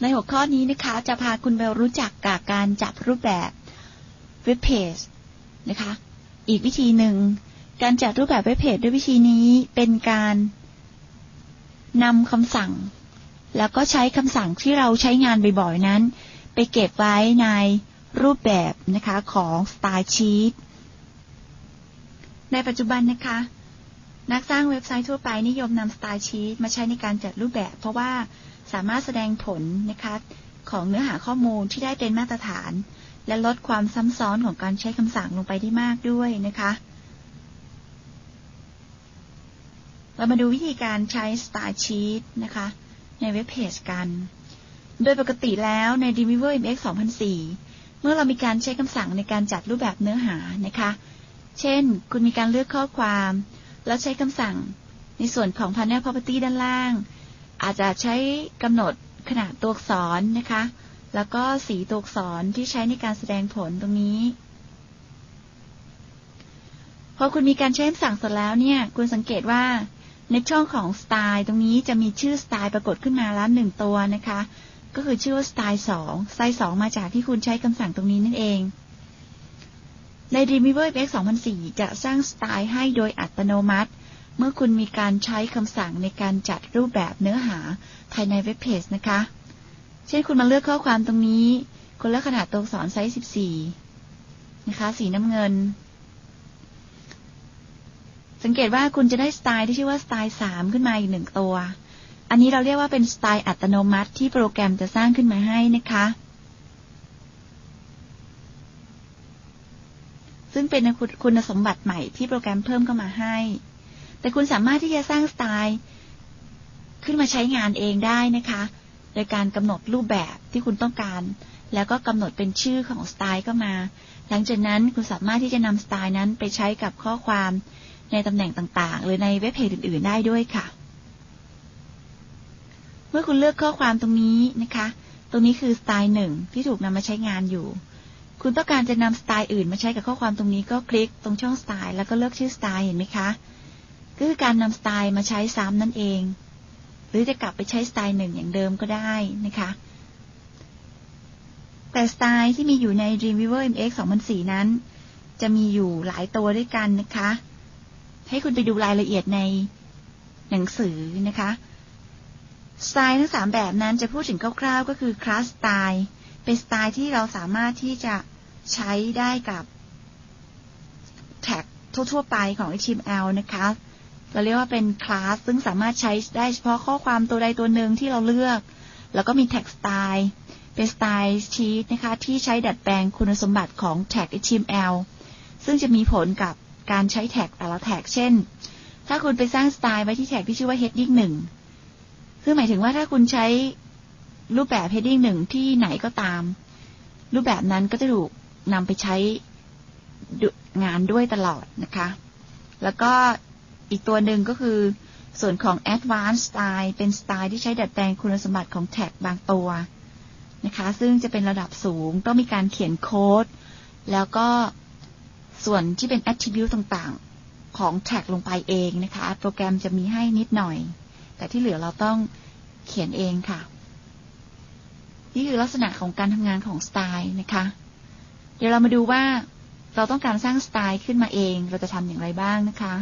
ในหัวข้อนี้นะคะจะพาคุณไปรู้จักกับการจัดรูปแบบเว็บเพจนะคะ อีกวิธีหนึ่ง การจัดรูปแบบเว็บเพจด้วยวิธีนี้เป็นการนำคำสั่ง แล้วก็ใช้คำสั่งที่เราใช้งานบ่อยๆนั้น ไปเก็บไว้ในรูปแบบนะคะของ Style Sheet ในปัจจุบันนะคะ นักสร้างเว็บไซต์ทั่วไปนิยมนำ Style Sheet มาใช้ในการจัดรูปแบบ เพราะว่าสามารถแสดงผลนะคะของเนื้อหาข้อมูลที่ได้เป็นมาตรฐาน และลดความซ้ำซ้อนของการใช้คำสั่งลงไปได้มากด้วยนะคะ เรามาดูวิธีการใช้ Style Sheet นะคะ ในเว็บเพจกัน โดยปกติแล้วใน Dreamweaver MX 2004 เมื่อเรามีการใช้คำสั่งในการจัดรูปแบบเนื้อหานะคะ เช่น คุณมีการเลือกข้อความ แล้วใช้คำสั่งในส่วนของ Panel Property ด้านล่าง อาจจะใช้กำหนดขนาดตัวอักษรนะคะ แล้วก็สีตัวอักษรที่ใช้ในการแสดงผลตรงนี้ พอคุณมีการใช้คำสั่งเสร็จแล้วเนี่ย คุณสังเกตว่าในช่องของสไตล์ตรงนี้จะมีชื่อสไตล์ปรากฏขึ้นมาแล้วหนึ่งตัวนะคะ ก็คือชื่อว่าสไตล์สองสไตล์สองมาจากที่คุณใช้คำสั่งตรงนี้นั่นเอง ใน Dreamweaver X 2004 จะสร้างสไตล์ให้โดยอัตโนมัติ เมื่อคุณมีการใช้คำสั่งในการจัดรูปแบบเนื้อหาภายในเว็บเพจนะคะ เช่นคุณมาเลือกข้อความตรงนี้ คุณเลือกขนาดตัวอักษรไซส์ 14 นะคะ สีน้ำเงิน สังเกตว่าคุณจะได้สไตล์ที่ชื่อว่าสไตล์ 3 ขึ้นมาอีกหนึ่งตัว อันนี้เราเรียกว่าเป็นสไตล์อัตโนมัติที่โปรแกรมจะสร้างขึ้นมาให้นะคะ ซึ่งเป็นคุณสมบัติใหม่ที่โปรแกรมเพิ่มเข้ามาให้ แต่คุณสามารถที่จะสร้างสไตล์ ขึ้นมาใช้งานเองได้นะคะ โดยการกำหนดรูปแบบที่คุณต้องการ แล้วก็กำหนดเป็นชื่อของสไตล์เข้ามา หลังจากนั้นคุณสามารถที่จะนำสไตล์นั้นไปใช้กับข้อความในตำแหน่งต่างๆ หรือในเว็บเพจอื่น ๆ ได้ด้วยค่ะ เมื่อคุณเลือกข้อความตรงนี้นะคะ ตรงนี้คือสไตล์หนึ่งที่ถูกนำมาใช้งานอยู่ คุณต้องการจะนำสไตล์อื่นมาใช้กับข้อความตรงนี้ก็คลิกตรงช่องสไตล์แล้วก็เลือกชื่อสไตล์เห็นไหมคะ ก็คือการนำสไตล์มาใช้ซ้ำนั่นเอง หรือจะกลับไปใช้สไตล์หนึ่งอย่างเดิมก็ได้นะคะ แต่สไตล์ที่มีอยู่ใน Dreamweaver MX 2004 นั้น จะมีอยู่หลายตัวด้วยกันนะคะ ให้คุณไปดูรายละเอียดในหนังสือนะคะ สไตล์ทั้งสามแบบนั้นจะพูดถึงคร่าวๆ ก็คือคลาสสไตล์ เป็นสไตล์ที่เราสามารถที่จะใช้ได้กับแท็กทั่วๆไปของ HTML นะคะ เราเรียกว่าเป็นคลาสซึ่งสามารถใช้ได้เฉพาะข้อความตัวใดตัวหนึ่งที่เราเลือก แล้วก็มีแท็กสไตล์เป็นสไตล์ชีตนะคะ ที่ใช้ดัดแปลงคุณสมบัติของแท็ก HTML ซึ่งจะมีผลกับการใช้แท็กแต่ละแท็ก เช่น ถ้าคุณไปสร้างสไตล์ไว้ที่แท็กที่ชื่อว่า heading หนึ่งคือหมายถึงว่าถ้าคุณใช้ รูปแบบ heading หนึ่งที่ไหนก็ตาม รูปแบบนั้นก็จะถูกนำไปใช้งานด้วยตลอดนะคะ แล้วก็อีกตัวหนึ่งก็คือส่วนของ advanced style เป็นสไตล์ที่ใช้ดัดแปลงคุณสมบัติของแท็กบางตัวนะคะ ซึ่งจะเป็นระดับสูงต้องมีการเขียนโค้ด แล้วก็ส่วนที่เป็น attribute ต่างๆ ของแท็กลงไปเองนะคะ โปรแกรมจะมีให้นิดหน่อย แต่ที่เหลือเราต้องเขียนเองค่ะ นี่คือลักษณะของการทำงานของสไตล์นะคะ เดี๋ยวเรามาดูว่าเราต้องการสร้างสไตล์ขึ้นมาเอง เราจะทำอย่างไรบ้างนะคะ